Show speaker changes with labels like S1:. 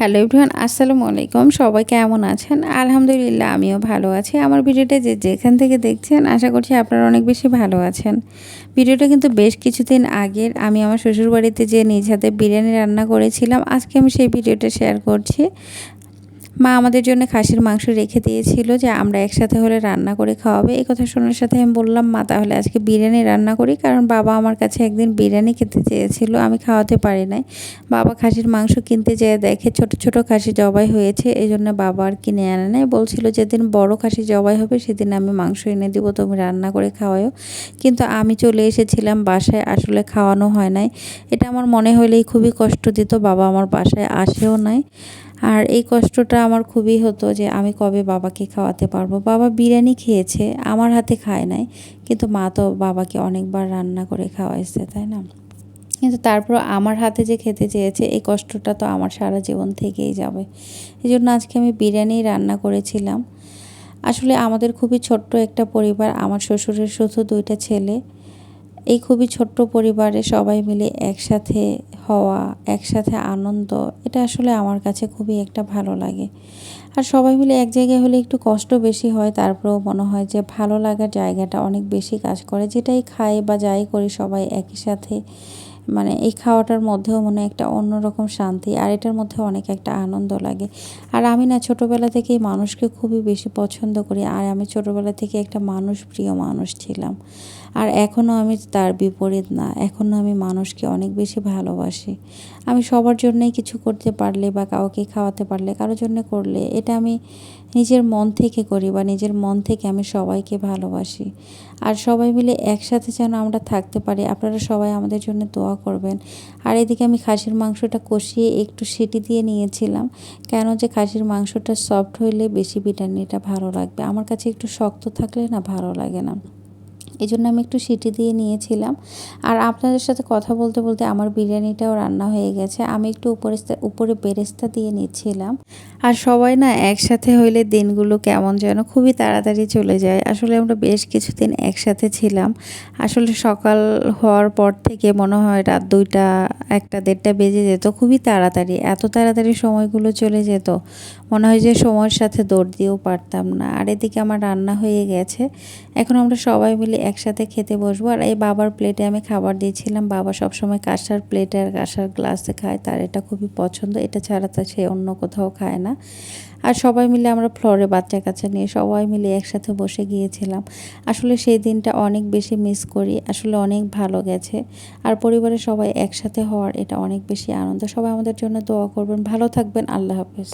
S1: Hello everyone, আসসালামু আলাইকুম। সবাই কেমন আছেন? আলহামদুলিল্লাহ, আমিও ভালো আছি। আমার ভিডিওটা যে যেখান থেকে দেখছেন, আশা করছি আপনারা অনেক বেশি ভালো আছেন। ভিডিওটা কিন্তু বেশ কিছুদিন আগের। আমি আমার শ্বশুরবাড়িতে যে নিজ হাতে বিরিয়ানি রান্না করেছিলাম, আজকে আমি সেই ভিডিওটা শেয়ার করছি। মা আমাদের জন্য খাসির মাংস রেখে দিয়েছিল যে আমরা একসাথে হলে রান্না করে খাওয়াবে। এই কথা শোনার সাথে আমি বললাম, মা, তাহলে আজকে বিরিয়ানি রান্না করি। কারণ বাবা আমার কাছে একদিন বিরিয়ানি খেতে চেয়েছিল, আমি খাওয়াতে পারি নাই। বাবা খাসির মাংস কিনতে যেয়ে দেখে ছোট ছোট খাসি জবাই হয়েছে এই জন্য বাবা আর কিনে আনে নাই। বলছিল, যেদিন বড় খাসি জবাই হবে, সেদিন আমি মাংস এনে দিব, তুমি রান্না করে খাওয়াও কিন্তু আমি চলে এসেছিলাম বাসায়, আসলে খাওয়ানো হয় নাই। এটা আমার মনে হলেই খুবই কষ্ট দিত, বাবা আমার বাসায় আসেও নাই। আর এই কষ্টটা আমার খুবই হতো যে আমি কবে বাবাকে খাওয়াতে পারব। বাবা বিরিয়ানি খেয়েছে, আমার হাতে খায় নাই, কিন্তু মা তো বাবাকে অনেকবার রান্না করে খাওয়াইছে, তাই না? কিন্তু তারপর আমার হাতে যে খেতে চেয়েছে, এই কষ্টটা তো আমার সারা জীবন থেকেই যাবে। এই জন্য আজকে আমি বিরিয়ানি রান্না করেছিলাম। আসলে আমাদের খুবই ছোট্ট একটা পরিবার, আমার শ্বশুরের শুধু দুইটা ছেলে। এই খুবই ছোট্ট পরিবারে সবাই মিলে একসাথে হওয়া, একসাথে আনন্দ, এটা আসলে আমার কাছে খুবই একটা ভালো লাগে। আর সবাই মিলে এক জায়গায় হলে একটু কষ্ট বেশি হয়, তারপরেও মনে হয় যে ভালো লাগার জায়গাটা অনেক বেশি কাজ করে, যেটাই খাই বা যাই করি সবাই একই সাথে মানে এই খাওয়াটার মধ্যেও মনে একটা অন্যরকম শান্তি, আর এটার মধ্যে অনেক একটা আনন্দ লাগে। আর আমি না ছোটোবেলা থেকেই মানুষকে খুবই বেশি পছন্দ করি, আর আমি ছোটোবেলা থেকে একটা মানুষ প্রিয় মানুষ ছিলাম। আর এখনও আমি তার বিপরীত না এখনও আমি মানুষকে অনেক বেশি ভালোবাসি। আমি সবার জন্যই কিছু করতে পারলে বা কাউকে খাওয়াতে পারলে, কারোর জন্য করলে, এটা আমি নিজের মন থেকে করি বা নিজের মন থেকে আমি সবাইকে ভালোবাসি। আর সবাই মিলে একসাথে যেন আমরা থাকতে পারি, আপনারা সবাই আমাদের জন্য দোয়া করবেন। আর এদিকে আমি খাসির মাংসটা কষিয়ে একটু সিটি দিয়ে নিয়েছিলাম। কেন যে খাসির মাংসটা সফট হইলে বেশি বিরিয়ানিটা ভালো লাগবে। আমার কাছে একটু শক্ত থাকলে না ভালো লাগে না। এই জন্য আমি একটু সিটি দিয়ে নিয়েছিলাম। আর আপনাদের সাথে কথা বলতে বলতে আমার বিরিয়ানিটাও রান্না হয়ে গেছে। আমি একটু উপরে উপরে বেরেস্তা দিয়ে নিচ্ছিলাম। আর সবাই না একসাথে হইলে দিনগুলো কেমন যেন খুবই তাড়াতাড়ি চলে যায়। আসলে আমরা বেশ কিছুদিন একসাথে ছিলাম। আসলে সকাল হওয়ার পর থেকে মনে হয় রাত দুইটা, একটা দেড়টা বেজে যেত। খুবই তাড়াতাড়ি, এত তাড়াতাড়ি সময়গুলো চলে যেত। মনে হয় যে সময়ের সাথে দৌড় দিয়েও পারতাম না। আর এদিকে আমার রান্না হয়ে গেছে। এখন আমরা সবাই মিলে একসাথে খেতে বসবো। আর এই বাবার প্লেটে আমি খাবার দিয়েছিলাম। বাবা সবসময় কাঁসার প্লেটে আর কাঁসার গ্লাসে খায়, তার এটা খুবই পছন্দ। এটা ছাড়া তো সে অন্য কোথাও খায় না। আর সবাই মিলে আমরা ফ্লোরে বাচ্চা কাচ্চা নিয়ে সবাই মিলে একসাথে বসে গিয়েছিলাম। আসলে সেই দিনটা অনেক বেশি মিস করি। আসলে অনেক ভালো গেছে। আর পরিবারের সবাই একসাথে হওয়ার এটা অনেক বেশি আনন্দ। সবাই আমাদের জন্য দোয়া করবেন। ভালো থাকবেন। আল্লাহ হাফেজ।